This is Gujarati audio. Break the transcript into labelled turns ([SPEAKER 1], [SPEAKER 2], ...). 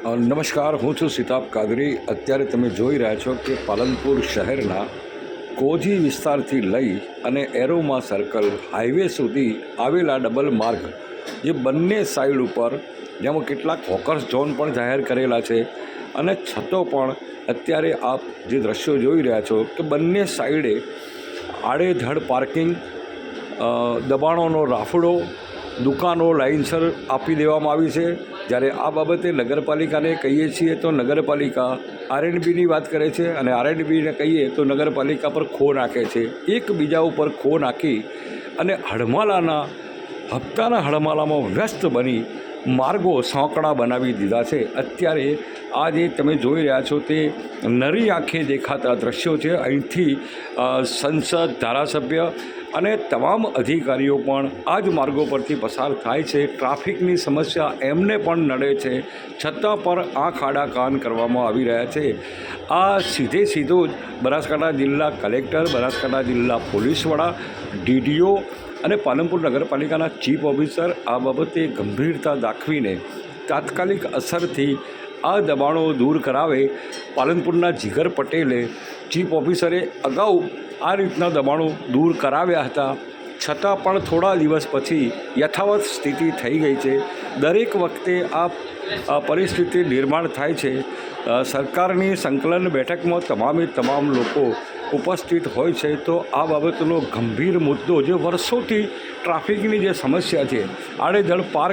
[SPEAKER 1] નમસ્કાર, હું છું સિતાબ કાદરી. અત્યારે તમે જોઈ રહ્યા છો કે પાલનપુર શહેરના કોજી વિસ્તારથી લઈ અને એરોમા સર્કલ હાઈવે સુધી આવેલા ડબલ માર્ગ, જે બંને સાઈડ ઉપર જેમાં કેટલાક હોકર્સ ઝોન પણ જાહેર કરેલા છે. અને છતો પણ અત્યારે આપ જે દ્રશ્યો જોઈ રહ્યા છો કે બંને સાઈડે આડેધડ પાર્કિંગ દબાણોનો રાફડો, દુકાનો લાઇનસર આપી દેવામાં આવી છે. જ્યારે આ બાબતે નગરપાલિકાને કહીએ છીએ તો નગરપાલિકા આરએનબીની વાત કરે છે અને આરએનબીને કહીએ તો નગરપાલિકા પર ખો નાખે છે. એકબીજા ઉપર ખો નાખી અને હડમાલાના હપ્તાના હડમાલામાં વ્યસ્ત બની માર્ગો સાંકડા બનાવી દીધા છે. અત્યારે આ જે તમે જોઈ રહ્યા છો તે નરી આંખે દેખાતા દ્રશ્યો છે. અહીંથી સંસદ ધારાસભ્ય અને તમામ અધિકારીઓ પણ આ જ માર્ગો પરથી પસાર થાય છે. ટ્રાફિકની સમસ્યા એમને પણ નડે છે. છતાં પણ આંખ આડા કાન કરવામાં આવી રહ્યા છે. આ સીધે સીધો જ બનાસકાંઠા જિલ્લા કલેક્ટર, બનાસકાંઠા જિલ્લા પોલીસ વડા, ડીડીઓ અને પાલનપુર નગરપાલિકાના ચીફ ઓફિસર આ બાબતે ગંભીરતા દાખવીને તાત્કાલિક અસરથી આ દબાણો દૂર કરાવે પાલનપુરના જીગર પટેલે ચીફ ઓફિસરે અગાઉ આ રીતના દબાણો દૂર કરાવ્યા હતા. છતાં પણ થોડા દિવસ પછી યથાવત સ્થિતિ થઈ ગઈ છે. દરેક વખતે આ પરિસ્થિતિ નિર્માણ થાય છે. સરકારની સંકલન બેઠકમાં તમામે તમામ લોકો ઉપસ્થિત હોય છે. તો આ બાબતનો ગંભીર મુદ્દો જે વર્ષોથી ટ્રાફિકની જે સમસ્યા છે, આડેધડ પાર્ક